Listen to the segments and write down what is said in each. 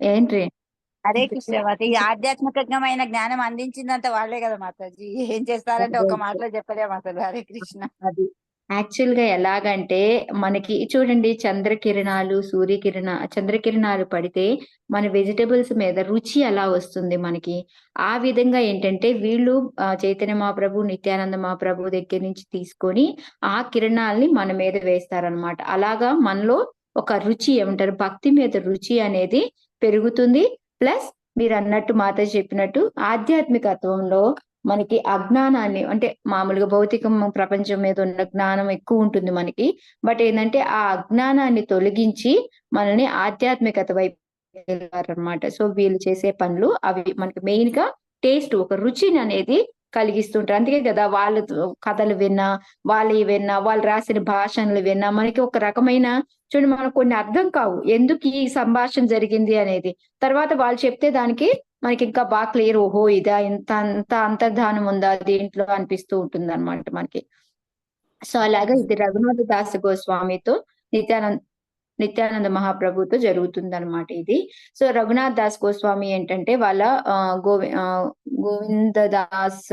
ఏంటి? హరే కృష్ణ మాత ఈ ఆధ్యాత్మికమైన జ్ఞానం అందించిందంత వాళ్ళే కదా మాతాజీ. ఏం చేస్తారంటే ఒక మాటలో చెప్పలేము అసలు. హరే కృష్ణ. అది యాక్చువల్గా ఎలాగంటే మనకి చూడండి చంద్రకిరణాలు సూర్యకిరణ చంద్రకిరణాలు పడితే మన వెజిటబుల్స్ మీద రుచి ఎలా వస్తుంది మనకి? ఆ విధంగా ఏంటంటే వీళ్ళు చైతన్య మహాప్రభు నిత్యానంద మహాప్రభు దగ్గర నుంచి తీసుకొని ఆ కిరణాల్ని మన మీద వేస్తారనమాట అలాగా మనలో ఒక రుచి ఏమంటారు? భక్తి మీద రుచి అనేది పెరుగుతుంది. ప్లస్ మీరు అన్నట్టు మాత చెప్పినట్టు ఆధ్యాత్మికత్వంలో మనకి అజ్ఞానాన్ని అంటే మామూలుగా భౌతిక ప్రపంచం మీద ఉన్న జ్ఞానం ఎక్కువ ఉంటుంది మనకి. బట్ ఏంటంటే ఆ అజ్ఞానాన్ని తొలగించి మనల్ని ఆధ్యాత్మికత వైపు అనమాట సో వీళ్ళు చేసే పనులు అవి మనకి మెయిన్గా టేస్ట్ ఒక రుచిని అనేది కలిగిస్తుంటారు. అందుకే కదా వాళ్ళ కథలు విన్నా వాళ్ళు విన్నా వాళ్ళు రాసిన భాషణలు విన్నా మనకి ఒక రకమైన చూడండి మనకు కొన్ని అర్థం కావు. ఎందుకు ఈ సంభాషణ జరిగింది అనేది. తర్వాత వాళ్ళు చెప్తే దానికి మనకి ఇంకా బాగా క్లియర్ ఓహో ఇదా ఇంత అంత అంతర్ధానం ఉందా దీంట్లో అనిపిస్తూ ఉంటుంది అనమాట మనకి. సో అలాగా ఇది రఘునాథ దాస్ గోస్వామితో నిత్యానంద నిత్యానంద మహాప్రభుతో జరుగుతుంది అనమాట ఇది. సో రఘునాథ్ దాస్ గోస్వామి ఏంటంటే వాళ్ళ ఆ, గోవి ఆ, గోవింద దాస్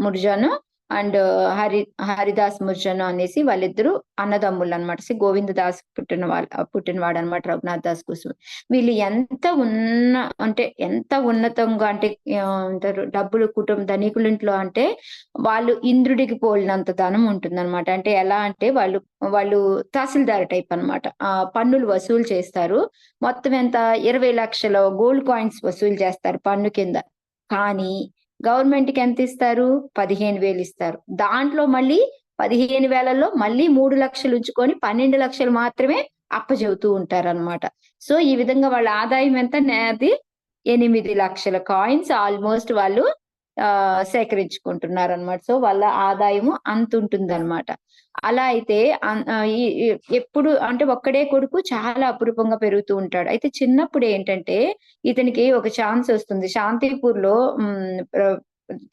ముర్జాను అండ్ హరి హరిదాస్ ముర్జాను అనేసి వాళ్ళిద్దరు అన్నదమ్ములు అనమాట గోవింద దాస్ పుట్టిన వాళ్ళ పుట్టినవాడు అనమాట రఘునాథ్ దాస్ కోసం వీళ్ళు ఎంత ఉన్న అంటే ఎంత ఉన్నతంగా అంటే అంటారు డబ్బులు కుటుంబ ధనికుల ఇంట్లో అంటే వాళ్ళు ఇంద్రుడికి పోలినంత ధనం ఉంటుందన్నమాట. అంటే ఎలా అంటే వాళ్ళు వాళ్ళు తహసీల్దార్ టైప్ అన్నమాట. ఆ పన్నులు వసూలు చేస్తారు. మొత్తం ఎంత? ఇరవై లక్షల గోల్డ్ కాయిన్స్ వసూలు చేస్తారు పన్ను కింద. కానీ గవర్నమెంట్కి ఎంత ఇస్తారు? పదిహేను వేలు ఇస్తారు. దాంట్లో మళ్ళీ పదిహేను వేలలో మళ్ళీ మూడు లక్షలు ఉంచుకొని పన్నెండు లక్షలు మాత్రమే అప్పచెబుతూ ఉంటారు అనమాట సో ఈ విధంగా వాళ్ళ ఆదాయం ఎంత? అది ఎనిమిది లక్షల కాయిన్స్ ఆల్మోస్ట్ వాళ్ళు ఆ సేకరించుకుంటున్నారు అనమాట సో వాళ్ళ ఆదాయము అంత ఉంటుంది అనమాట అలా అయితే ఎప్పుడు అంటే ఒక్కడే కొడుకు చాలా అపురూపంగా పెరుగుతూ ఉంటాడు. అయితే చిన్నప్పుడు ఏంటంటే ఇతనికి ఒక ఛాన్స్ వస్తుంది. శాంతిపూర్లో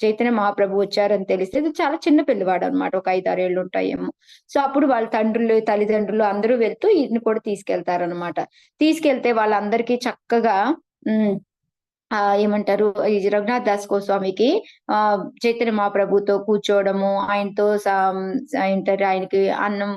చైతన్య మహాప్రభు వచ్చారని తెలిస్తే ఇది చాలా చిన్న పిల్లవాడు అనమాట ఒక ఐదారేళ్ళు ఉంటాయేమో. సో అప్పుడు వాళ్ళ తండ్రులు తల్లిదండ్రులు అందరూ వెళ్తూ ఈయన్ని కూడా తీసుకెళ్తారనమాట. తీసుకెళ్తే వాళ్ళందరికీ చక్కగా ఏమంటారు ఈ రఘునాథ్ దాస్ గోస్వామికి ఆ చైతన్య మహాప్రభుతో కూర్చోవడము ఆయనతో ఏంటారు ఆయనకి అన్నం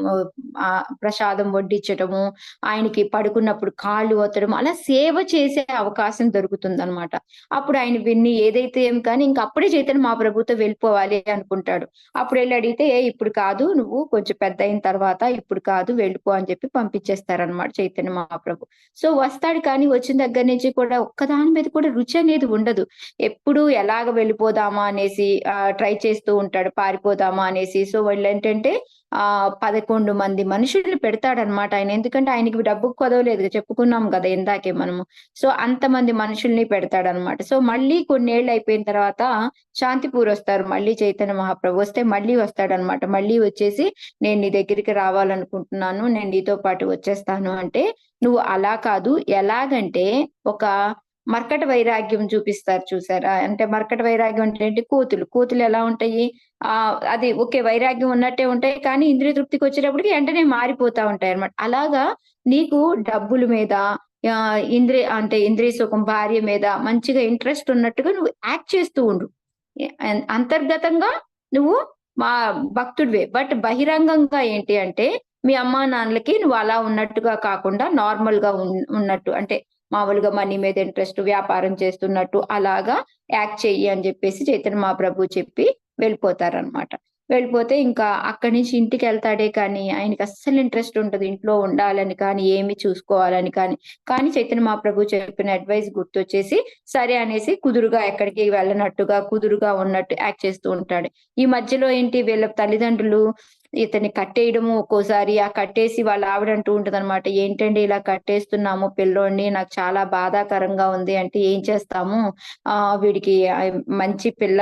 ఆ ప్రసాదం వడ్డించటము ఆయనకి పడుకున్నప్పుడు కాళ్ళు వత్తడం అలా సేవ చేసే అవకాశం దొరుకుతుంది అనమాట అప్పుడు ఆయన విన్ని ఏదైతే ఏం కానీ ఇంకా అప్పుడే చైతన్య మహాప్రభుతో వెళ్ళిపోవాలి అనుకుంటాడు. అప్పుడు వెళ్ళి అడిగితే ఏ ఇప్పుడు కాదు నువ్వు కొంచెం పెద్ద అయిన తర్వాత ఇప్పుడు కాదు వెళ్ళిపో అని చెప్పి పంపించేస్తారనమాట చైతన్య మహాప్రభు. సో వస్తాడు కానీ వచ్చిన దగ్గర నుంచి కూడా ఒక్కదాని మీద కూడా రుచి అనేది ఉండదు. ఎప్పుడు ఎలాగ వెళ్ళిపోదామా అనేసి ట్రై చేస్తూ ఉంటాడు. పారిపోదామా అనేసి. సో వాళ్ళు ఏంటంటే ఆ పదకొండు మంది మనుషుల్ని పెడతాడనమాట ఆయన. ఎందుకంటే ఆయనకి డబ్బు కొదవలేదు చెప్పుకున్నాం కదా ఇందాకే మనము. సో అంతమంది మనుషుల్ని పెడతాడనమాట. సో మళ్ళీ కొన్నేళ్ళు అయిపోయిన తర్వాత శాంతిపూర్ వస్తారు. మళ్ళీ చైతన్య మహాప్రభు వస్తే మళ్ళీ వస్తాడనమాట. మళ్ళీ వచ్చేసి నేను నీ దగ్గరికి రావాలనుకుంటున్నాను. నేను నీతో పాటు వచ్చేస్తాను. అంటే నువ్వు అలా కాదు. ఎలాగంటే ఒక మర్కట వైరాగ్యం చూపిస్తారు చూసారా? అంటే మర్కట వైరాగ్యం అంటే ఏంటి? కోతులు. కోతులు ఎలా ఉంటాయి? ఆ అది ఓకే వైరాగ్యం ఉన్నట్టే ఉంటాయి కానీ ఇంద్రియ తృప్తికి వచ్చేటప్పటికి వెంటనే మారిపోతా ఉంటాయి అనమాట అలాగా నీకు డబ్బుల మీద ఇంద్రి ఇంద్రియ అంటే ఇంద్రియ సుఖం భార్య మీద మంచిగా ఇంట్రెస్ట్ ఉన్నట్టుగా నువ్వు యాక్ట్ చేస్తూ ఉండు. అంతర్గతంగా నువ్వు మా భక్తుడివే. బట్ బహిరంగంగా ఏంటి అంటే మీ అమ్మా నాన్నలకి నువ్వు అలా ఉన్నట్టుగా కాకుండా నార్మల్గా ఉన్- ఉన్నట్టు. అంటే మామూలుగా మనీ మీద ఇంట్రెస్ట్ వ్యాపారం చేస్తున్నట్టు అలాగా యాక్ట్ చెయ్యి అని చెప్పేసి చైతన్య మహాప్రభు చెప్పి వెళ్ళిపోతారనమాట వెళ్ళిపోతే ఇంకా అక్కడి నుంచి ఇంటికి వెళ్తాడే కానీ ఆయనకి అస్సలు ఇంట్రెస్ట్ ఉంటుంది ఇంట్లో ఉండాలని కానీ ఏమి చూసుకోవాలని కానీ. కానీ చైతన్య మహాప్రభు చెప్పిన అడ్వైస్ గుర్తొచ్చేసి సరే అనేసి కుదురుగా ఎక్కడికి వెళ్ళనట్టుగా కుదురుగా ఉన్నట్టు యాక్ట్ చేస్తూ ఉంటాడు. ఈ మధ్యలో ఏంటి వీళ్ళ తల్లిదండ్రులు ఇతన్ని కట్టేయడము ఒక్కోసారి ఆ కట్టేసి వాళ్ళ ఆవిడ అంటూ ఉంటది అనమాట ఏంటండి ఇలా కట్టేస్తున్నాము పిల్లోడిని నాకు చాలా బాధాకరంగా ఉంది అంటే ఏం చేస్తాము? ఆ వీడికి మంచి పిల్ల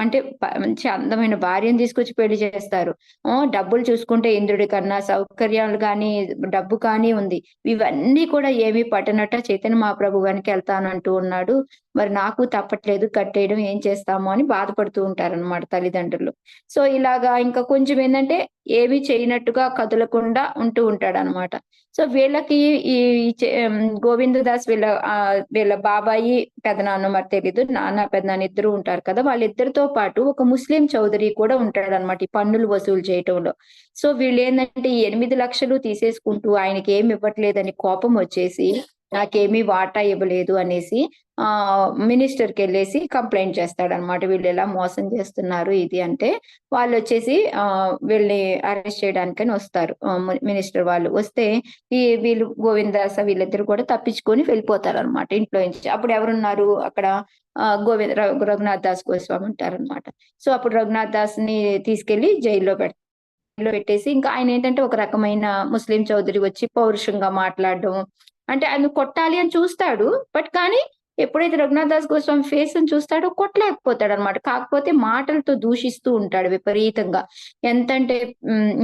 అంటే మంచి అందమైన భార్యను తీసుకొచ్చి పెళ్ళి చేస్తారు. ఆ, డబ్బులు చూసుకుంటే ఇంద్రుడి కన్నా సౌకర్యాలు కానీ డబ్బు కానీ ఉంది. ఇవన్నీ కూడా ఏమీ పట్టనట్ట చైతన్య మహాప్రభు వెనక వెళ్తానంటూ ఉన్నాడు. మరి నాకు తప్పట్లేదు కట్టేయడం ఏం చేస్తాము అని బాధపడుతూ ఉంటారన్నమాట తల్లిదండ్రులు. సో ఇలాగా ఇంకా కొంచెం ఏంటంటే ఏమీ చేయనట్టుగా కదలకుండా ఉంటూ ఉంటాడనమాట. సో వీళ్ళకి ఈ గోవిందదాస్ వీళ్ళ ఆ, వీళ్ళ బాబాయి పెదనాన్న మరి తెలీదు నాన్న పెదనాన్న ఇద్దరు ఉంటారు కదా వాళ్ళిద్దరితో పాటు ఒక ముస్లిం చౌదరి కూడా ఉంటాడనమాట ఈ పన్నులు వసూలు చేయటంలో. సో వీళ్ళు ఏంటంటే ఈ ఎనిమిది లక్షలు తీసేసుకుంటూ ఆయనకి ఏమి ఇవ్వట్లేదని కోపం వచ్చేసి నాకేమీ వాటా ఇవ్వలేదు అనేసి ఆ మినిస్టర్కి వెళ్ళేసి కంప్లైంట్ చేస్తాడనమాట. వీళ్ళు ఎలా మోసం చేస్తున్నారు ఇది అంటే వాళ్ళు వచ్చేసి ఆ వీళ్ళని అరెస్ట్ చేయడానికని వస్తారు. మినిస్టర్ వాళ్ళు. వస్తే ఈ వీళ్ళు గోవిందాస వీళ్ళిద్దరు కూడా తప్పించుకొని వెళ్ళిపోతారు అనమాట ఇంట్లో నుంచి. అప్పుడు ఎవరున్నారు? అక్కడ గోవింద రఘునాథ్ దాస్ గోస్వామి ఉంటారన్నమాట సో అప్పుడు రఘునాథ్ దాస్ని తీసుకెళ్ళి జైల్లో పెడతారు పెట్టేసి ఇంకా ఆయన ఏంటంటే ఒక రకమైన ముస్లిం చౌదరి వచ్చి పౌరుషంగా మాట్లాడడం అంటే ఆయన కొట్టాలి అని చూస్తాడు బట్ కానీ ఎప్పుడైతే రఘునాథ్ దాస్ గోస్వామి ఫేస్ అని చూస్తాడో కొట్లేకపోతాడు అనమాట కాకపోతే మాటలతో దూషిస్తూ ఉంటాడు విపరీతంగా. ఎంతంటే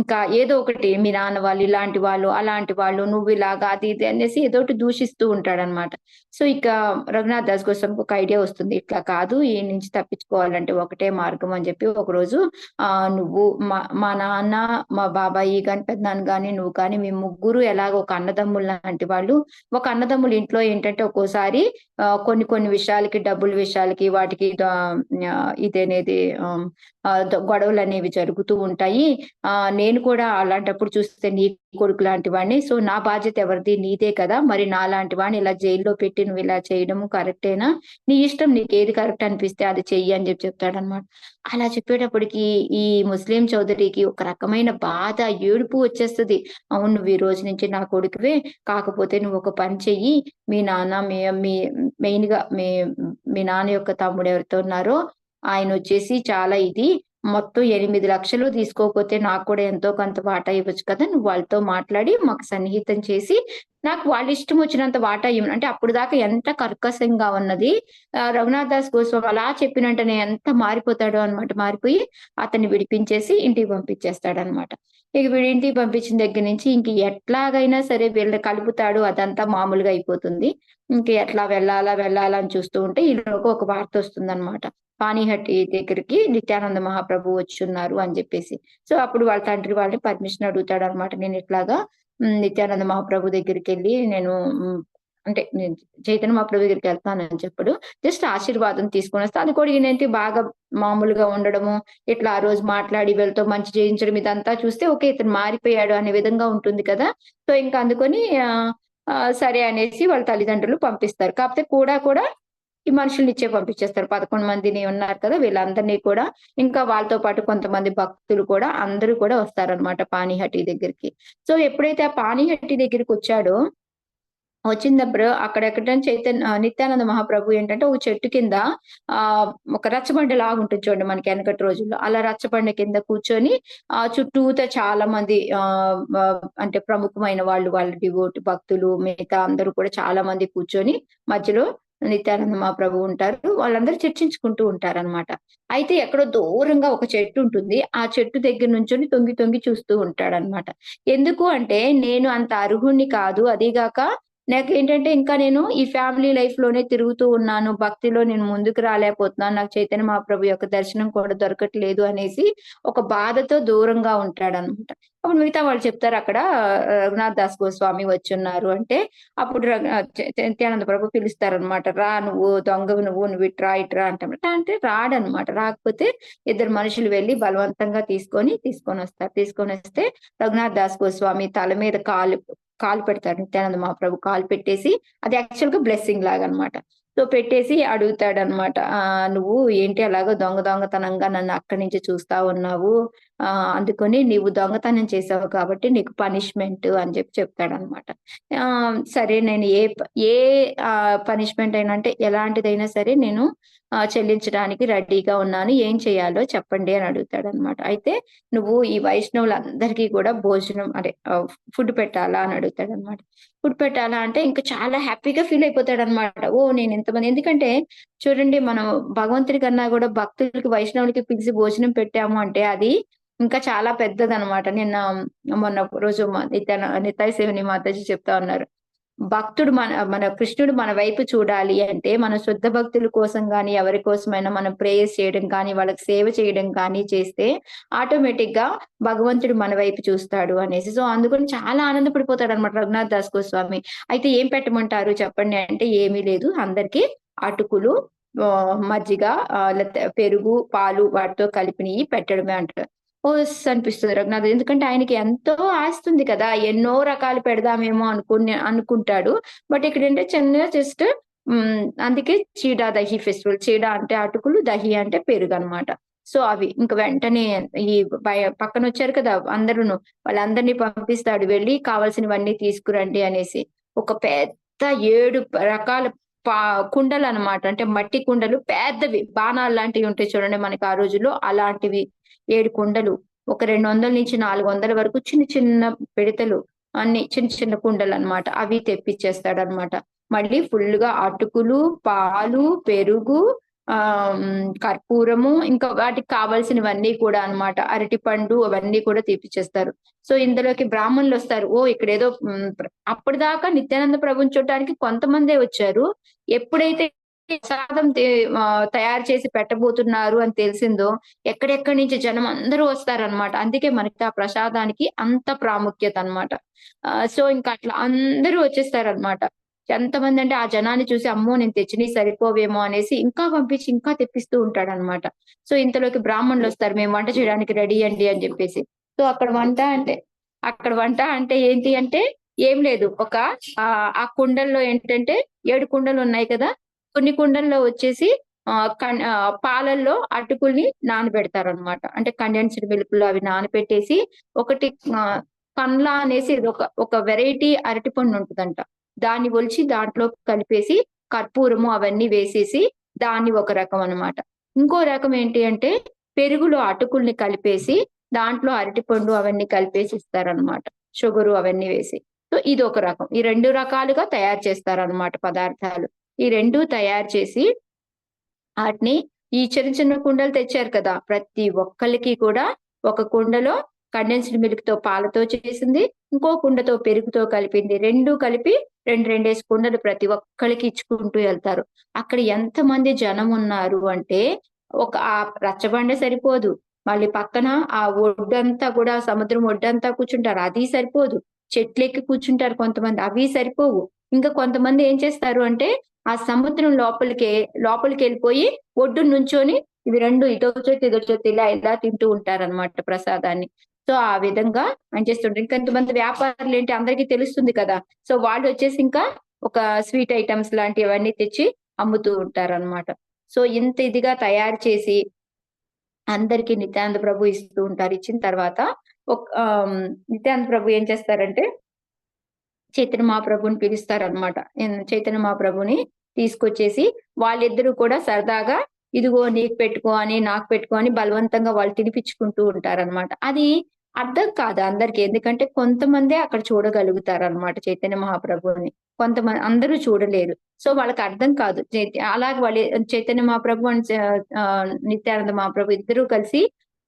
ఇంకా ఏదో ఒకటి మీ నాన్న వాళ్ళు ఇలాంటి వాళ్ళు అలాంటి వాళ్ళు నువ్వు ఇలాగా అది ఇది అనేసి ఏదో ఒకటి దూషిస్తూ ఉంటాడు అనమాట సో ఇక రఘునాథ్ దాస్ గోస్వామికి ఒక ఐడియా వస్తుంది. ఇట్లా కాదు ఈ నుంచి తప్పించుకోవాలంటే ఒకటే మార్గం అని చెప్పి ఒకరోజు ఆ నువ్వు మా మా నాన్న మా బాబాయి గాని పెద్దనాన్న కానీ నువ్వు కానీ మీ ముగ్గురు ఎలాగ ఒక అన్నదమ్ములు లాంటి వాళ్ళు ఒక అన్నదమ్ములు ఇంట్లో ఏంటంటే ఒక్కోసారి కొన్ని కొన్ని విషయాలకి డబ్బుల విషయాలకి వాటికి ఆ, ఇదనేది గొడవలు అనేవి జరుగుతూ ఉంటాయి. ఆ నేను కూడా అలాంటప్పుడు చూస్తే నీ కొడుకు లాంటి వాడిని. సో నా బాధ్యత ఎవరిది? నీదే కదా. మరి నా లాంటి వాడిని ఇలా జైల్లో పెట్టి నువ్వు ఇలా చేయడము కరెక్టేనా? నీ ఇష్టం నీకు ఏది కరెక్ట్ అనిపిస్తే అది చెయ్యి అని చెప్పి చెప్తాడనమాట అలా చెప్పేటప్పటికి ఈ ముస్లిం చౌదరికి ఒక రకమైన బాధ ఏడుపు వచ్చేస్తుంది. అవును నువ్వు ఈ రోజు నుంచి నా కొడుకువే. కాకపోతే నువ్వు ఒక పని చెయ్యి. మీ నాన్న మీ మీ మెయిన్గా మీ మీ నాన్న యొక్క తమ్ముడు ఎవరితో ఉన్నారో ఆయన వచ్చేసి చాలా ఇది. మొత్తం ఎనిమిది లక్షలు తీసుకోకపోతే నాకు కూడా ఎంతో కొంత వాటా ఇవ్వచ్చు కదా నువ్వు వాళ్ళతో మాట్లాడి మాకు సన్నిహితం చేసి నాకు వాళ్ళ ఇష్టం వచ్చినంత వాటా ఇవ్వను అంటే అప్పుడు దాకా ఎంత కర్కశంగా ఉన్నది. రఘునాథ్ దాస్ గోస్వామి అలా చెప్పినంటనే ఎంత మారిపోతాడో అన్నమాట మారిపోయి అతన్ని విడిపించేసి ఇంటికి పంపించేస్తాడు అనమాట ఇక వీడింటి పంపించిన దగ్గర నుంచి ఇంక ఎట్లాగైనా సరే వీళ్ళు కలుపుతాడు అదంతా మామూలుగా అయిపోతుంది. ఇంక ఎట్లా వెళ్ళాలా వెళ్ళాలా అని చూస్తూ ఉంటే ఈలోకి ఒక వార్త వస్తుంది పానీహట్టి దగ్గరికి నిత్యానంద మహాప్రభు వచ్చున్నారు అని చెప్పేసి. సో అప్పుడు వాళ్ళ తండ్రి వాళ్ళని పర్మిషన్ అడుగుతాడు అనమాట నేను ఇట్లాగా నిత్యానంద మహాప్రభు దగ్గరికి వెళ్ళి నేను అంటే నేను చైతన్య మహాప్రభు దగ్గరికి వెళ్తానని చెప్పడు. జస్ట్ ఆశీర్వాదం తీసుకొని వస్తే. అది కూడా ఈయనైతే బాగా మామూలుగా ఉండడము ఇట్లా ఆ రోజు మాట్లాడి వీళ్ళతో మంచి చేయించడం ఇదంతా చూస్తే ఓకే ఇతను మారిపోయాడు అనే విధంగా ఉంటుంది కదా. సో ఇంకా అందుకొని సరే అనేసి వాళ్ళ తల్లిదండ్రులు పంపిస్తారు. కాకపోతే కూడా కూడా ఈ మనుషుల్ని ఇచ్చే పంపించేస్తారు. పదకొండు మందిని ఉన్నారు కదా వీళ్ళందరినీ కూడా. ఇంకా వాళ్ళతో పాటు కొంతమంది భక్తులు కూడా అందరూ కూడా వస్తారనమాట పానీహట్టి దగ్గరికి. సో ఎప్పుడైతే ఆ పానీహట్టి దగ్గరికి వచ్చాడో వచ్చినప్పుడు అక్కడెక్కడ చైతన్య నిత్యానంద మహాప్రభు ఏంటంటే ఒక చెట్టు కింద ఆ ఒక రచ్చబండ లాగా ఉంటుంది చూడండి మనకి వెనకటి రోజుల్లో. అలా రచ్చబండ కింద కూర్చొని ఆ చుట్టూతో చాలా మంది ఆ అంటే ప్రముఖమైన వాళ్ళు వాళ్ళ డివోట్ భక్తులు మిగతా అందరూ కూడా చాలా మంది కూర్చొని మధ్యలో నిత్యానంద మహాప్రభు ఉంటారు. వాళ్ళందరూ చర్చించుకుంటూ ఉంటారు అనమాట అయితే ఎక్కడో దూరంగా ఒక చెట్టు ఉంటుంది. ఆ చెట్టు దగ్గర నుంచొని తొంగి తొంగి చూస్తూ ఉంటాడు అనమాట ఎందుకు అంటే నేను అంత అర్హుణ్ణి కాదు. అదీగాక నాకు ఏంటంటే ఇంకా నేను ఈ ఫ్యామిలీ లైఫ్లోనే తిరుగుతూ ఉన్నాను. భక్తిలో నేను ముందుకు రాలేకపోతున్నాను. నాకు చైతన్య మహాప్రభు యొక్క దర్శనం కూడా దొరకట్లేదు అనేసి ఒక బాధతో దూరంగా ఉంటాడు అనమాట అప్పుడు మిగతా వాళ్ళు చెప్తారు అక్కడ రఘునాథ్ దాస్ గోస్వామి వచ్చున్నారు. అంటే అప్పుడు నిత్యానంద ప్రభు పిలుస్తారనమాట. రా నువ్వు దొంగ నువ్వు నువ్వు ఇట్రా ఇట్రా అంటే అంటే రాడనమాట. రాకపోతే ఇద్దరు మనుషులు వెళ్ళి బలవంతంగా తీసుకొని తీసుకొని వస్తారు. తీసుకొని వస్తే రఘునాథ్ దాస్ గోస్వామి తల మీద కాలు కాలు పెడతాడు నిత్యానంద మహాప్రభు కాలు పెట్టేసి అది యాక్చువల్గా బ్లెస్సింగ్ లాగా అన్నమాట సో పెట్టేసి అడుగుతాడనమాట ఆ నువ్వు ఏంటి అలాగో దొంగ దొంగతనంగా నన్ను అక్కడి నుంచి చూస్తా ఉన్నావు? ఆ అందుకొని నీవు దొంగతనం చేసావు కాబట్టి నీకు పనిష్మెంట్ అని చెప్పి చెప్తాడు అనమాట ఆ సరే నేను ఏ ఏ పనిష్మెంట్ అయినా అంటే ఎలాంటిదైనా సరే నేను చెల్లించడానికి రెడీగా ఉన్నాను. ఏం చేయాలో చెప్పండి అని అడుగుతాడు అనమాట అయితే నువ్వు ఈ వైష్ణవులందరికీ కూడా భోజనం అదే ఫుడ్ పెట్టాలా అని అడుగుతాడు అనమాట ఫుడ్ పెట్టాలా అంటే ఇంకా చాలా హ్యాపీగా ఫీల్ అయిపోతాడు అనమాట ఓ నేను ఎంతమంది ఎందుకంటే చూడండి మనం భగవంతుడి కన్నా కూడా భక్తులకి వైష్ణవులకి పిలిచి భోజనం పెట్టాము అంటే అది ఇంకా చాలా పెద్దదన్నమాట. నిన్న మొన్న రోజు మా నితాయి సేవని మాతాజీ చెప్తా ఉన్నారు. భక్తుడు మన మన కృష్ణుడు మన వైపు చూడాలి అంటే మన శుద్ధ భక్తుల కోసం కానీ ఎవరి కోసమైనా మనం ప్రేయర్స్ చేయడం కానీ వాళ్ళకి సేవ చేయడం కానీ చేస్తే ఆటోమేటిక్గా భగవంతుడు మన వైపు చూస్తాడు అనేసి. సో అందుకని చాలా ఆనందపడిపోతాడు అనమాట రఘునాథ్ దాస్ గోస్వామి. అయితే ఏం పెట్టమంటారు చెప్పండి అంటే ఏమీ లేదు. అందరికీ అటుకులు మజ్జిగ పెరుగు పాలు వాటితో కలిపినవి పెట్టడమే అంటారు. ఓస్ అనిపిస్తుంది రఘునాథ్. ఎందుకంటే ఆయనకి ఎంతో ఆస్తుంది కదా ఎన్నో రకాలు పెడదామేమో అనుకుని అనుకుంటాడు. బట్ ఇక్కడ ఏంటంటే చిన్న జస్ట్ అందుకే చీడా దహి ఫెస్టివల్. చీడా అంటే అటుకులు దహి అంటే పెరుగు అనమాట సో అవి ఇంకా వెంటనే ఈ పక్కన వచ్చారు కదా అందరూను. వాళ్ళందరినీ పంపిస్తాడు వెళ్ళి కావాల్సినవన్నీ తీసుకురండి అనేసి. ఒక పెద్ద ఏడు రకాల పా కుండలు అన్నమాట అంటే మట్టి కుండలు పెద్దవి. బాణాలు లాంటివి ఉంటాయి చూడండి మనకి ఆ రోజుల్లో. అలాంటివి ఏడు కుండలు. ఒక రెండు వందల నుంచి నాలుగు వందల వరకు చిన్న చిన్న పిడతలు అన్ని చిన్న చిన్న కుండలు అన్నమాట అవి తెప్పించేస్తాడు అనమాట మళ్ళీ ఫుల్గా అటుకులు పాలు పెరుగు కర్పూరము ఇంకా వాటికి కావాల్సినవన్నీ కూడా అన్నమాట. అరటి పండు అవన్నీ కూడా తీపిచ్చేస్తారు. సో ఇందులోకి బ్రాహ్మణులు వస్తారు. ఓ ఇక్కడ ఏదో అప్పటిదాకా నిత్యానంద ప్రభుని చూడటానికి కొంతమందే వచ్చారు. ఎప్పుడైతే ప్రసాదం తయారు చేసి పెట్టబోతున్నారు అని తెలిసిందో ఎక్కడెక్కడి నుంచి జనం అందరూ వస్తారనమాట అందుకే మనకి ఆ ప్రసాదానికి అంత ప్రాముఖ్యత అన్నమాట. సో ఇంకా అట్లా అందరూ వచ్చేస్తారనమాట ఎంతమంది అంటే ఆ జనాన్ని చూసి అమ్మో నేను తెచ్చినవి సరిపోవేమో అనేసి ఇంకా పంపించి ఇంకా తెప్పిస్తూ ఉంటాడు అనమాట సో ఇంతలోకి బ్రాహ్మణులు వస్తారు మేము వంట చేయడానికి రెడీ అండి అని చెప్పేసి. సో అక్కడ వంట అంటే అక్కడ వంట అంటే ఏంటి అంటే ఏం లేదు. ఒక ఆ ఆ కుండల్లో ఏంటంటే ఏడు కుండలు ఉన్నాయి కదా కొన్ని కుండల్లో వచ్చేసి ఆ పాలల్లో అటుకుల్ని నానబెడతారు అనమాట అంటే కండెన్స్డ్ మిల్క్లు అవి నానబెట్టేసి ఒకటి ఆ, అనేసి ఇది ఒక ఒక వెరైటీ అరటిపండు ఉంటుందంట. దాన్ని ఒలిచి దాంట్లో కలిపేసి కర్పూరము అవన్నీ వేసేసి దాన్ని ఒక రకం అన్నమాట. ఇంకో రకం ఏంటి అంటే పెరుగులో అటుకుల్ని కలిపేసి దాంట్లో అరటిపండు అవన్నీ కలిపేసి ఇస్తారనమాట షుగరు అవన్నీ వేసి. సో ఇది ఒక రకం. ఈ రెండు రకాలుగా తయారు చేస్తారనమాట పదార్థాలు. ఈ రెండు తయారు చేసి వాటిని ఈ చిన్న చిన్న కుండలు తెచ్చారు కదా ప్రతి ఒక్కరికి కూడా ఒక కుండలో కండెన్స్డ్ మిల్క్తో పాలతో చేసింది. ఇంకో కుండతో పెరుగుతో కలిపింది. రెండు కలిపి రెండు రెండేసి కుండలు ప్రతి ఒక్కరికి ఇచ్చుకుంటూ వెళ్తారు. అక్కడ ఎంత మంది జనం ఉన్నారు అంటే ఒక ఆ రచ్చబండ సరిపోదు. మళ్ళీ పక్కన ఆ ఒడ్డంతా కూడా సముద్రం ఒడ్డంతా కూర్చుంటారు. అది సరిపోదు. చెట్లెక్కి కూర్చుంటారు కొంతమంది. అవి సరిపోవు. ఇంకా కొంతమంది ఏం చేస్తారు అంటే ఆ సముద్రం లోపలికి లోపలికి వెళ్ళిపోయి ఒడ్డు నుంచొని ఇవి రెండు ఇటో చోటు ఇదో చోటు ఇలా ఇలా తింటూ ఉంటారన్నమాట ప్రసాదాన్ని. సో ఆ విధంగా అని చేస్తుంటారు ఇంకొంతమంది వ్యాపారులు ఏంటి అందరికీ తెలుస్తుంది కదా. సో వాళ్ళు వచ్చేసి ఇంకా ఒక స్వీట్ ఐటమ్స్ లాంటివన్నీ తెచ్చి అమ్ముతూ ఉంటారన్నమాట. సో ఇంత ఇదిగా తయారు చేసి అందరికీ నిత్యానంద ప్రభు ఇస్తూ ఉంటారు. ఇచ్చిన తర్వాత ఒక నిత్యానంద ప్రభు ఏం చేస్తారంటే చైతన్య మహాప్రభుని పిలుస్తారు అనమాట చైతన్య మహాప్రభుని తీసుకొచ్చేసి వాళ్ళిద్దరూ కూడా సరదాగా ఇదిగో నీకు పెట్టుకో అని నాకు పెట్టుకో అని బలవంతంగా వాళ్ళు తినిపించుకుంటూ ఉంటారన్నమాట. అది అర్థం కాదు అందరికి. ఎందుకంటే కొంతమందే అక్కడ చూడగలుగుతారు అనమాట చైతన్య మహాప్రభుని. కొంతమంది అందరూ చూడలేరు. సో వాళ్ళకి అర్థం కాదు. అలాగే వాళ్ళు చైతన్య మహాప్రభు అండ్ నిత్యానంద మహాప్రభు ఇద్దరూ కలిసి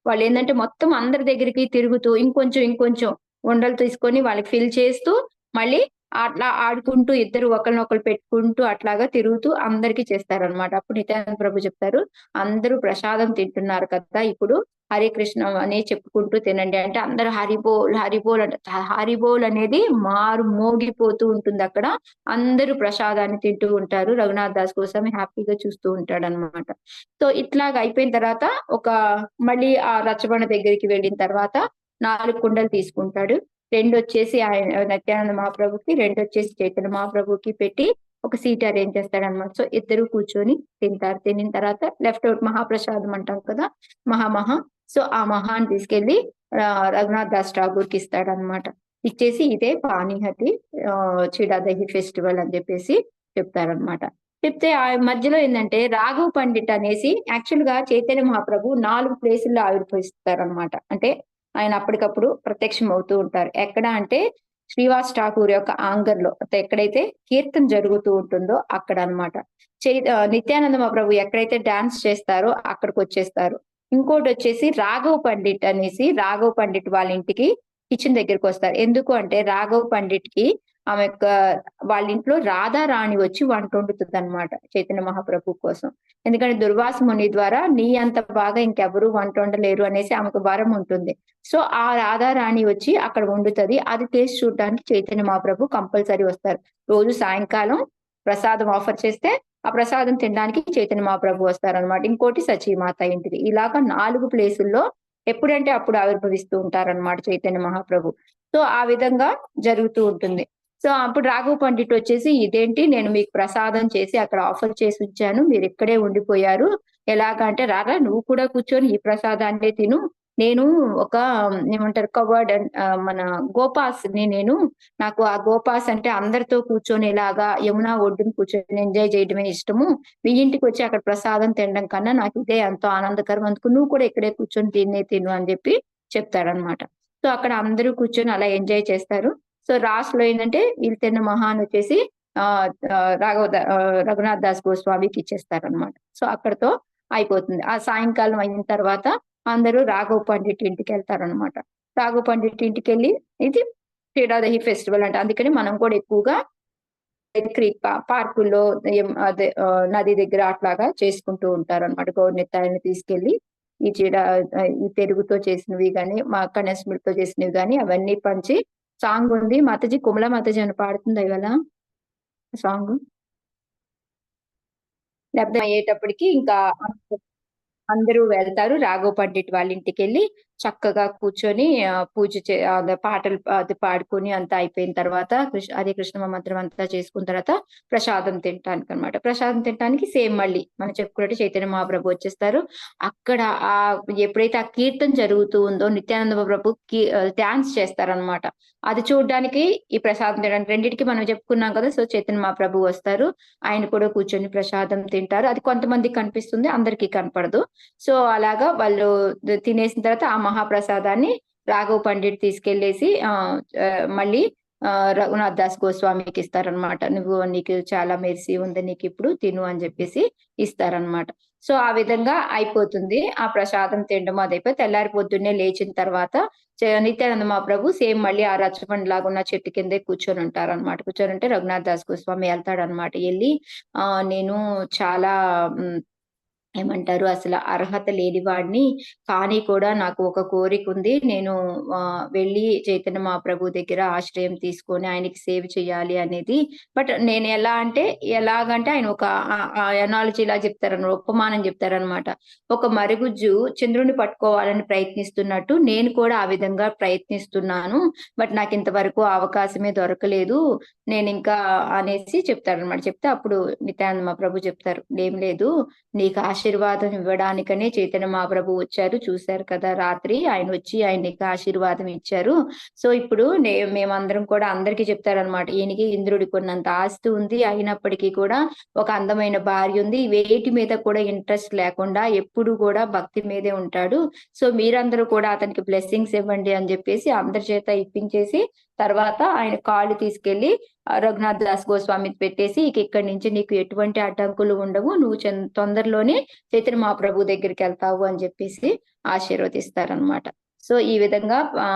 వాళ్ళు ఏంటంటే మొత్తం అందరి దగ్గరికి తిరుగుతూ ఇంకొంచెం ఇంకొంచెం ఉండలు తీసుకొని వాళ్ళకి ఫిల్ చేస్తూ మళ్ళీ అట్లా ఆడుకుంటూ ఇద్దరు ఒకరినొకరు పెట్టుకుంటూ అట్లాగా తిరుగుతూ అందరికి చేస్తారనమాట అప్పుడు నిత్యానంద ప్రభు చెప్తారు అందరూ ప్రసాదం తింటున్నారు కదా ఇప్పుడు హరే కృష్ణ అని చెప్పుకుంటూ తినండి. అంటే అందరూ హరిబోల్ హరిబోల్ అంటే హరిబోల్ అనేది మారు మోగిపోతూ ఉంటుంది అక్కడ. అందరూ ప్రసాదాన్ని తింటూ ఉంటారు. రఘునాథ్ దాస్ కోసం హ్యాపీగా చూస్తూ ఉంటాడు అనమాట సో ఇట్లాగా అయిపోయిన తర్వాత ఒక మళ్ళీ ఆ రచ్చబండ దగ్గరికి వెళ్ళిన తర్వాత నాలుగు కుండలు తీసుకుంటాడు. రెండు వచ్చేసి ఆయన నిత్యానంద మహాప్రభుకి రెండు వచ్చేసి చైతన్య మహాప్రభుకి పెట్టి ఒక సీట్ అరేంజ్ చేస్తాడనమాట సో ఇద్దరు కూర్చొని తింటారు. తినిన తర్వాత లెఫ్ట్ అవుట్ మహాప్రసాదం అంటాం కదా మహామహా. సో ఆ మహాని తీసుకెళ్ళి రఘునాథ్ దాస్ ఠాగూర్కి ఇస్తాడనమాట ఇచ్చేసి ఇదే పానీహతి చిడాదహి ఫెస్టివల్ అని చెప్పేసి చెప్తారనమాట చెప్తే ఆ మధ్యలో ఏంటంటే రాఘవ్ పండిట్ అనేసి యాక్చువల్గా చైతన్య మహాప్రభు నాలుగు ప్లేసుల్లో ఆవిర్భవిస్తారనమాట అంటే ఆయన అప్పటికప్పుడు ప్రత్యక్షం అవుతూ ఉంటారు. ఎక్కడ అంటే శ్రీవాస్ ఠాకూర్ యొక్క ఆంగర్లో ఎక్కడైతే కీర్తన జరుగుతూ ఉంటుందో అక్కడ అన్నమాట. చై ఆ, నిత్యానంద మహాప్రభు ఎక్కడైతే డాన్స్ చేస్తారో అక్కడికి వచ్చేస్తారు. ఇంకోటి వచ్చేసి రాఘవ్ పండిట్ అనేసి రాఘవ్ పండిట్ వాళ్ళ ఇంటికి కిచెన్ దగ్గరికి వస్తారు. ఎందుకు అంటే రాఘవ్ పండిట్కి ఆమె యొక్క వాళ్ళ ఇంట్లో రాధా రాణి వచ్చి వంట వండుతుంది అనమాట చైతన్య మహాప్రభు కోసం. ఎందుకంటే దుర్వాస ముని ద్వారా నీ అంత బాగా ఇంకెవరు వంట వండలేరు అనేసి ఆమెకు వరం ఉంటుంది. సో ఆ రాధా రాణి వచ్చి అక్కడ వండుతుంది. అది టేస్ట్ చూడడానికి చైతన్య మహాప్రభు కంపల్సరీ వస్తారు. రోజు సాయంకాలం ప్రసాదం ఆఫర్ చేస్తే ఆ ప్రసాదం తినడానికి చైతన్య మహాప్రభు వస్తారనమాట ఇంకోటి సచీమాత ఇంటిది. ఇలాగా నాలుగు ప్లేసుల్లో ఎప్పుడంటే అప్పుడు ఆవిర్భవిస్తూ ఉంటారన్నమాట చైతన్య మహాప్రభు. సో ఆ విధంగా జరుగుతూ ఉంటుంది. సో అప్పుడు రాఘవ పండిట్ వచ్చేసి ఇదేంటి? నేను మీకు ప్రసాదం చేసి అక్కడ ఆఫర్ చేసి ఉంచాను. మీరు ఇక్కడే ఉండిపోయారు. ఎలాగంటే రారా నువ్వు కూడా కూర్చొని ఈ ప్రసాదాన్ని తిను. నేను ఒక ఏమంటారు కవర్డ్ మన గోపాస్ని నేను నాకు ఆ గోపాస్ అంటే అందరితో కూర్చొని ఇలాగా యమునా ఒడ్డును కూర్చొని ఎంజాయ్ చేయడమే ఇష్టము. మీ ఇంటికి వచ్చి అక్కడ ప్రసాదం తినడం కన్నా నాకు ఇదే ఎంతో ఆనందకరం. అందుకు నువ్వు కూడా ఇక్కడే కూర్చొని తినే తిను అని చెప్పి చెప్తాడనమాట సో అక్కడ అందరూ కూర్చొని అలా ఎంజాయ్ చేస్తారు. సో రాస్లో ఏంటంటే వీళ్ళు తిన్న మహాన్ వచ్చేసి ఆ రాఘవ రఘునాథ్ దాస్ గోస్వామికి ఇచ్చేస్తారనమాట సో అక్కడతో అయిపోతుంది. ఆ సాయంకాలం అయిన తర్వాత అందరూ రాఘవ పండిట్ ఇంటికి వెళ్తారనమాట రాఘవ పండిట్ ఇంటికి వెళ్ళి ఇది క్రీడాదహి ఫెస్టివల్ అంటే. అందుకని మనం కూడా ఎక్కువగా క్రీక్ పార్కుల్లో అదే నది దగ్గర అట్లాగా చేసుకుంటూ ఉంటారు అనమాట గౌరనెత్తాయని తీసుకెళ్ళి ఈ చీడ ఈ పెరుగుతో చేసినవి కానీ మా కనెస్మిల్తో చేసినవి కానీ అవన్నీ పంచి సాంగ్ ఉంది. మాతజీ కుమల మాతజీ అని పాడుతుంది ఇవాళ సాంగ్. లబ్ధం అయ్యేటప్పటికి ఇంకా అందరూ వెళ్తారు. రాఘవ పండిట్ వాళ్ళ ఇంటికి వెళ్ళి చక్కగా కూర్చొని పూజ చే పాటలు అది పాడుకొని అంతా అయిపోయిన తర్వాత కృష్ణ అదే కృష్ణ మంత్రం అంతా చేసుకున్న తర్వాత ప్రసాదం తినటానికి అనమాట ప్రసాదం తినటానికి సేమ్ మళ్ళీ మనం చెప్పుకున్నట్టు చైతన్య మహాప్రభు వచ్చేస్తారు. అక్కడ ఆ ఎప్పుడైతే ఆ కీర్తన జరుగుతూ ఉందో నిత్యానంద ప్రభు డాన్స్ చేస్తారనమాట. అది చూడడానికి ఈ ప్రసాదం తినడానికి రెండింటికి మనం చెప్పుకున్నాం కదా సో చైతన్య మహాప్రభు వస్తారు. ఆయన కూడా కూర్చొని ప్రసాదం తింటారు. అది కొంతమంది కనిపిస్తుంది అందరికీ కనపడదు. సో అలాగా వాళ్ళు తినేసిన తర్వాత ఆ మహాప్రసాదాన్ని రాఘవ్ పండిట్ తీసుకెళ్ళేసి ఆ మళ్ళీ రఘునాథ్ దాస్ గోస్వామికి ఇస్తారనమాట నువ్వు నీకు చాలా మెరిసి ఉంది నీకు ఇప్పుడు తిను అని చెప్పేసి ఇస్తారనమాట సో ఆ విధంగా అయిపోతుంది. ఆ ప్రసాదం తినడం అదైపోయి తెల్లారి పొద్దున్నే లేచిన తర్వాత నిత్యానంద మహాప్రభు సేమ్ మళ్ళీ ఆ రచ్చబండ్ లాగా ఉన్న చెట్టు కిందే కూర్చొని ఉంటారు అనమాట కూర్చొని ఉంటే రఘునాథ్ దాస్ గోస్వామి వెళ్తాడనమాట వెళ్ళి ఆ నేను చాలా ఏమంటారు? అసలు అర్హత లేని వాడిని. కానీ కూడా నాకు ఒక కోరిక ఉంది. నేను వెళ్ళి చైతన్య మహాప్రభు దగ్గర ఆశ్రయం తీసుకొని ఆయనకి సేవ్ చేయాలి అనేది. బట్ నేను ఎలా అంటే ఎలాగంటే ఆయన ఒక ఎనాలజీ ఇలా చెప్తారన్న ఉపమానం చెప్తారనమాట ఒక మరుగుజ్జు చంద్రుని పట్టుకోవాలని ప్రయత్నిస్తున్నట్టు నేను కూడా ఆ విధంగా ప్రయత్నిస్తున్నాను. బట్ నాకు ఇంతవరకు అవకాశమే దొరకలేదు. నేను ఇంకా అనేసి చెప్తారనమాట చెప్తే అప్పుడు నిత్యానంద మా ప్రభు చెప్తారు ఏం లేదు. నీకు ఆశ ఆశీర్వాదం ఇవ్వడానికనే చైతన్య మహాప్రభు వచ్చారు. చూశారు కదా రాత్రి. ఆయన వచ్చి ఆయనకి ఆశీర్వాదం ఇచ్చారు. సో ఇప్పుడు మేమందరం కూడా అందరికీ చెప్తారనమాట ఈయనకి ఇంద్రుడి కొన్నంత ఆస్తి ఉంది. అయినప్పటికీ కూడా ఒక అందమైన భార్య ఉంది. వేటి మీద కూడా ఇంట్రెస్ట్ లేకుండా ఎప్పుడు కూడా భక్తి మీదే ఉంటాడు. సో మీరందరూ కూడా అతనికి బ్లెస్సింగ్స్ ఇవ్వండి అని చెప్పేసి అందరి చేత ఇప్పించేసి తర్వాత ఆయన కాళ్ళు తీసుకెళ్ళి రఘునాథ్ దాస్ గోస్వామి పెట్టేసి ఇక ఇక్కడి నుంచి నీకు ఎటువంటి అడ్డంకులు ఉండవు. నువ్వు తొందరలోనే చైతన్య మహాప్రభు దగ్గరికి వెళ్తావు అని చెప్పేసి ఆశీర్వదిస్తారనమాట సో ఈ విధంగా ఆ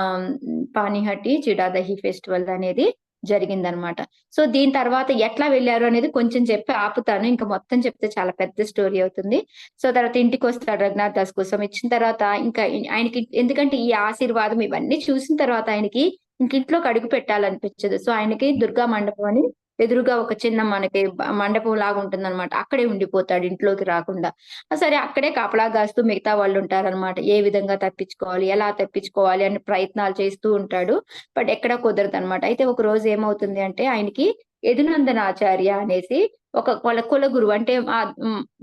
పానిహట్టి చిడాదహి ఫెస్టివల్ అనేది జరిగిందనమాట సో దీని తర్వాత ఎట్లా వెళ్ళారు అనేది కొంచెం చెప్పి ఆపుతాను. ఇంకా మొత్తం చెప్తే చాలా పెద్ద స్టోరీ అవుతుంది. సో తర్వాత ఇంటికి వస్తాడు రఘునాథ్ దాస్ కోసం ఇచ్చిన తర్వాత ఇంకా ఆయనకి ఎందుకంటే ఈ ఆశీర్వాదం ఇవన్నీ చూసిన తర్వాత ఆయనకి ఇంక ఇంట్లోకి అడుగు పెట్టాలనిపించదు. సో ఆయనకి దుర్గా మండపం అని ఎదురుగా ఒక చిన్న మనకి మండపం లాగా ఉంటుంది అనమాట అక్కడే ఉండిపోతాడు ఇంట్లోకి రాకుండా. సరే అక్కడే కాపలా కాస్తూ మిగతా వాళ్ళు ఉంటారనమాట ఏ విధంగా తప్పించుకోవాలి ఎలా తప్పించుకోవాలి అని ప్రయత్నాలు చేస్తూ ఉంటాడు. బట్ ఎక్కడ కుదరదు అనమాట అయితే ఒక రోజు ఏమవుతుంది అంటే ఆయనకి యదునందన ఆచార్య అనేసి ఒక వాళ్ళ కుల గురువు అంటే ఆ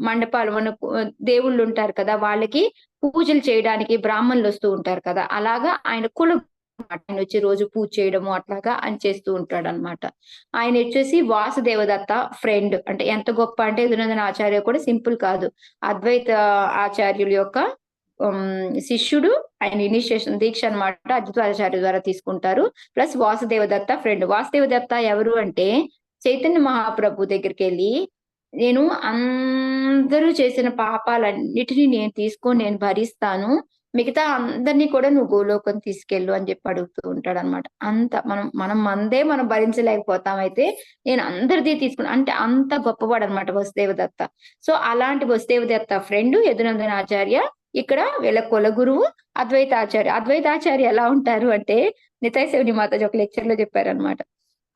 మండపాలు మన దేవుళ్ళు ఉంటారు కదా వాళ్ళకి పూజలు చేయడానికి బ్రాహ్మణులు వస్తూ ఉంటారు కదా అలాగా ఆయన కుల ఆయన వచ్చి రోజు పూజ చేయడము అట్లాగా అని చేస్తూ ఉంటాడు అనమాట ఆయన వచ్చేసి వాసుదేవదత్త ఫ్రెండ్. అంటే ఎంత గొప్ప అంటే దునందన ఆచార్య కూడా సింపుల్ కాదు. అద్వైత ఆచార్యుల యొక్క శిష్యుడు ఆయన ఇనిషియేషన్ దీక్ష అనమాట అద్వైతాచార్య ద్వారా తీసుకుంటారు. Plus Vasudevadatta friend. వాసుదేవదత్త ఎవరు అంటే చైతన్య మహాప్రభు దగ్గరికి వెళ్ళి నేను అందరూ చేసిన పాపాలన్నిటినీ నేను తీసుకొని నేను భరిస్తాను. మిగతా అందరినీ కూడా నువ్వు గోలోకం తీసుకెళ్ళు అని చెప్పి అడుగుతూ ఉంటాడు అనమాట అంత మనం మనం మందే మనం భరించలేకపోతాం అయితే నేను అందరిది తీసుకున్నా. అంటే అంత గొప్పవాడు అనమాట వసుదేవదత్త. సో అలాంటి వసుదేవదత్త ఫ్రెండ్ యదునందనాచార్య ఇక్కడ వీళ్ళ కుల గురువు అద్వైతాచార్య అద్వైతాచార్య ఎలా ఉంటారు అంటే నితాయ్ శివుని మాతాజీ ఒక లెక్చర్లో చెప్పారనమాట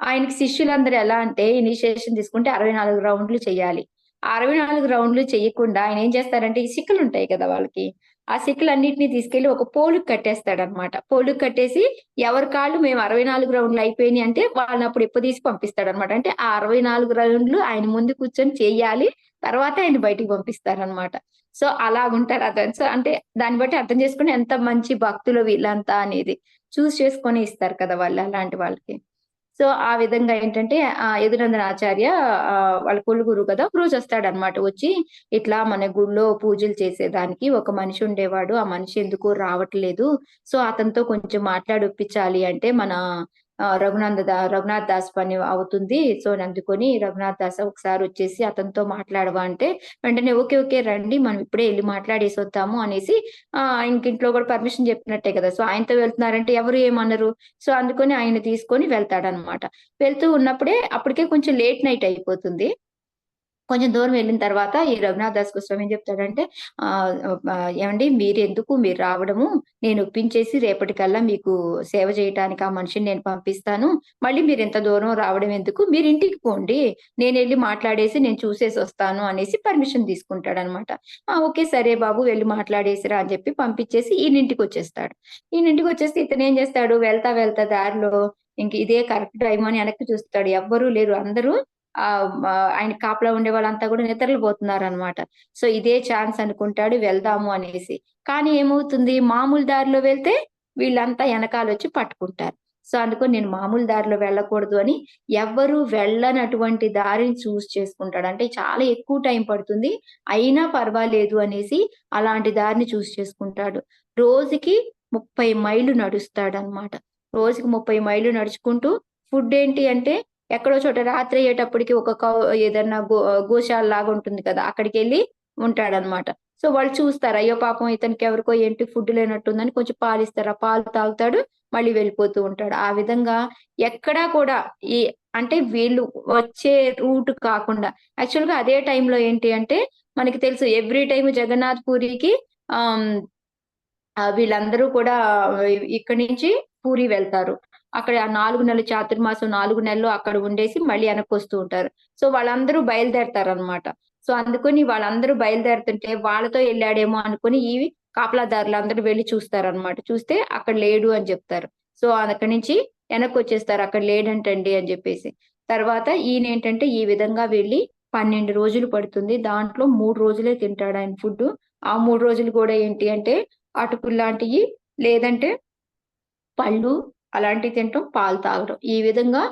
ఆయనకి శిష్యులందరూ ఎలా అంటే ఇనిషియేషన్ తీసుకుంటే అరవై నాలుగు రౌండ్లు చేయాలి. అరవై నాలుగు రౌండ్లు చేయకుండా ఆయన ఏం చేస్తారంటే ఈ సిక్కులు ఉంటాయి కదా వాళ్ళకి. ఆ సిక్కులు అన్నిటిని తీసుకెళ్ళి ఒక పోలుకు కట్టేస్తాడు అనమాట పోలుకు కట్టేసి ఎవరి కాళ్ళు మేము అరవై నాలుగు రౌండ్లు అయిపోయినాయి అంటే వాళ్ళని అప్పుడు ఎప్పు తీసి పంపిస్తాడు అనమాట అంటే ఆ అరవై నాలుగు రౌండ్లు ఆయన ముందు కూర్చొని చేయాలి తర్వాత ఆయన బయటికి పంపిస్తారనమాట సో అలాగుంటారు అతను. సో అంటే దాన్ని బట్టి అర్థం చేసుకుని ఎంత మంచి భక్తులు వీళ్ళంతా అనేది చూస్ చేసుకొని ఇస్తారు కదా వాళ్ళు అలాంటి వాళ్ళకి. సో ఆ విధంగా ఏంటంటే ఆ యదునందన ఆచార్య వాళ్ళ కుళ్ళు గురువు కదా రోజు వస్తాడనమాట వచ్చి ఇట్లా మన గుళ్ళో పూజలు చేసేదానికి ఒక మనిషి ఉండేవాడు ఆ మనిషి ఎందుకు రావట్లేదు. సో అతనితో కొంచెం మాట్లాడి ఒప్పించాలి అంటే మన రఘునంద రఘునాథ్ దాస్ పని అవుతుంది. సో అందుకొని రఘునాథ్ దాస్ ఒకసారి వచ్చేసి అతనితో మాట్లాడవా అంటే వెంటనే ఓకే ఓకే రండి మనం ఇప్పుడే వెళ్ళి మాట్లాడేసి వద్దాము అనేసి ఆయనకి ఇంట్లో కూడా పర్మిషన్ చెప్పినట్టే కదా. సో ఆయనతో వెళ్తున్నారంటే ఎవరు ఏమన్నారు సో అందుకొని ఆయన తీసుకొని వెళ్తాడనమాట. వెళ్తూ ఉన్నప్పుడే అప్పటికే కొంచెం లేట్ నైట్ అయిపోతుంది. కొంచెం దూరం వెళ్ళిన తర్వాత ఈ రఘునాథ్ దాస్ గోస్వామి ఏం చెప్తాడంటే ఆ ఏమండి మీరు ఎందుకు మీరు రావడము? నేను ఒప్పించేసి రేపటికల్లా మీకు సేవ చేయటానికి ఆ మనిషిని నేను పంపిస్తాను. మళ్ళీ మీరు ఎంత దూరం రావడం ఎందుకు? మీరు ఇంటికి పోండి. నేను వెళ్ళి మాట్లాడేసి నేను చూసేసి వస్తాను అనేసి పర్మిషన్ తీసుకుంటాడు అనమాట ఓకే సరే బాబు వెళ్ళి మాట్లాడేసిరా అని చెప్పి పంపించేసి ఈయన ఇంటికి వచ్చేస్తాడు. ఈయన ఇంటికి వచ్చేసి ఇతను ఏం చేస్తాడు? వెళ్తా వెళ్తా దారిలో ఇంక ఇదే కరెక్ట్ టైం అని వెనక్కి చూస్తాడు. ఎవ్వరూ లేరు. అందరూ ఆయన కాపలా ఉండే వాళ్ళంతా కూడా నిద్రలు పోతున్నారు అనమాట సో ఇదే ఛాన్స్ అనుకుంటాడు వెళ్దాము అనేసి. కానీ ఏమవుతుంది? మామూలు దారిలో వెళ్తే వీళ్ళంతా వెనకాల వచ్చి పట్టుకుంటారు. సో అందుకని నేను మామూలు దారిలో వెళ్ళకూడదు అని ఎవ్వరు వెళ్ళనటువంటి దారిని చూస్ చేసుకుంటాడు. అంటే చాలా ఎక్కువ టైం పడుతుంది. అయినా పర్వాలేదు అనేసి అలాంటి దారిని చూస్ చేసుకుంటాడు. రోజుకి ముప్పై మైళ్ళు నడుస్తాడు అనమాట రోజుకి ముప్పై మైళ్ళు నడుచుకుంటూ ఫుడ్ ఏంటి అంటే ఎక్కడో చోట రాత్రి అయ్యేటప్పటికి ఒక కౌ ఏదన్నా గో గోశాల లాగా ఉంటుంది కదా అక్కడికి వెళ్ళి ఉంటాడనమాట. సో వాళ్ళు చూస్తారు అయ్యో పాపం ఇతనికి ఎవరికో ఏంటి ఫుడ్ లేనట్టుందని కొంచెం పాలు ఇస్తారు ఆ పాలు తాగుతాడు మళ్ళీ వెళ్ళిపోతూ ఉంటాడు. ఆ విధంగా ఎక్కడా కూడా ఈ అంటే వీళ్ళు వచ్చే రూట్ కాకుండా యాక్చువల్గా అదే టైంలో ఏంటి అంటే మనకి తెలుసు ఎవ్రీ టైం జగన్నాథ్ పూరికి ఆ వీళ్ళందరూ కూడా ఇక్కడి నుంచి పూరి వెళ్తారు. అక్కడ ఆ నాలుగు నెలలు చాతుర్మాసం నాలుగు నెలలు అక్కడ ఉండేసి మళ్ళీ వెనక్కి వస్తూ ఉంటారు. సో వాళ్ళందరూ బయలుదేరతారు అనమాట సో అందుకని వాళ్ళందరూ బయలుదేరుతుంటే వాళ్ళతో వెళ్ళాడేమో అనుకుని ఈ కాపలాదారులు అందరూ వెళ్ళి చూస్తారు అనమాట చూస్తే అక్కడ లేడు అని చెప్తారు. సో అక్కడి నుంచి వెనక్కి వచ్చేస్తారు అక్కడ లేడంటండి అని చెప్పేసి. తర్వాత ఈయన ఏంటంటే ఈ విధంగా వెళ్ళి పన్నెండు రోజులు పడుతుంది. దాంట్లో మూడు రోజులే తింటాడు ఆయన ఫుడ్ ఆ మూడు రోజులు కూడా ఏంటి అంటే అటుకులు లాంటివి లేదంటే పళ్ళు అలాంటివి తింటాం పాలు తాగడం. ఈ విధంగా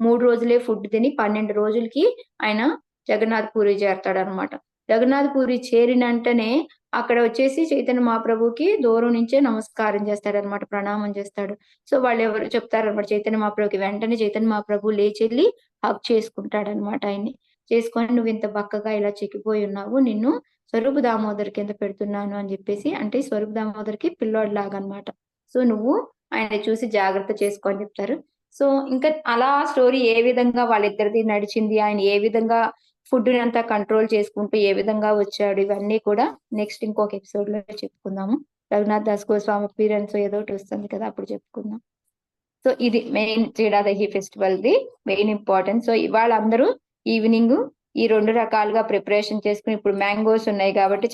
మూడు రోజులే ఫుడ్ తిని పన్నెండు రోజులకి ఆయన జగన్నాథ్ పూరి చేరతాడు అనమాట జగన్నాథ్ పూరి చేరిన వెంటనే అక్కడ వచ్చేసి చైతన్య మహాప్రభుకి దూరం నుంచే నమస్కారం చేస్తాడు అనమాట ప్రణామం చేస్తాడు. సో వాళ్ళు ఎవరు చెప్తారనమాట చైతన్య మహాప్రభుకి వెంటనే చైతన్య మహాప్రభు లేచి వెళ్ళి హక్ చేసుకుంటాడు అనమాట ఆయన్ని. చేసుకొని నువ్వు ఇంత బక్కగా ఇలా చిక్కిపోయి ఉన్నావు నిన్ను స్వరూప దామోదర్ కింద పెడుతున్నాను అని చెప్పేసి అంటే స్వరూప దామోదర్కి పిల్లోడు లాగా అనమాట సో నువ్వు ఆయన చూసి జాగ్రత్త చేసుకోని చెప్తారు. సో ఇంకా అలా స్టోరీ ఏ విధంగా వాళ్ళిద్దరిది నడిచింది ఆయన ఏ విధంగా ఫుడ్ అంతా కంట్రోల్ చేసుకుంటూ ఏ విధంగా వచ్చాడు ఇవన్నీ కూడా నెక్స్ట్ ఇంకొక ఎపిసోడ్లో చెప్పుకుందాము. రఘునాథ్ దాస్ గోస్వామి అపీరెన్స్ ఏదో ఒకటి వస్తుంది కదా అప్పుడు చెప్పుకుందాం. సో ఇది main జీడాదహి festival the main important. So ఇవాళ అందరూ ఈవినింగ్ ఈ రెండు రకాలుగా ప్రిపరేషన్ చేసుకుని ఇప్పుడు మ్యాంగోస్ ఉన్నాయి కాబట్టి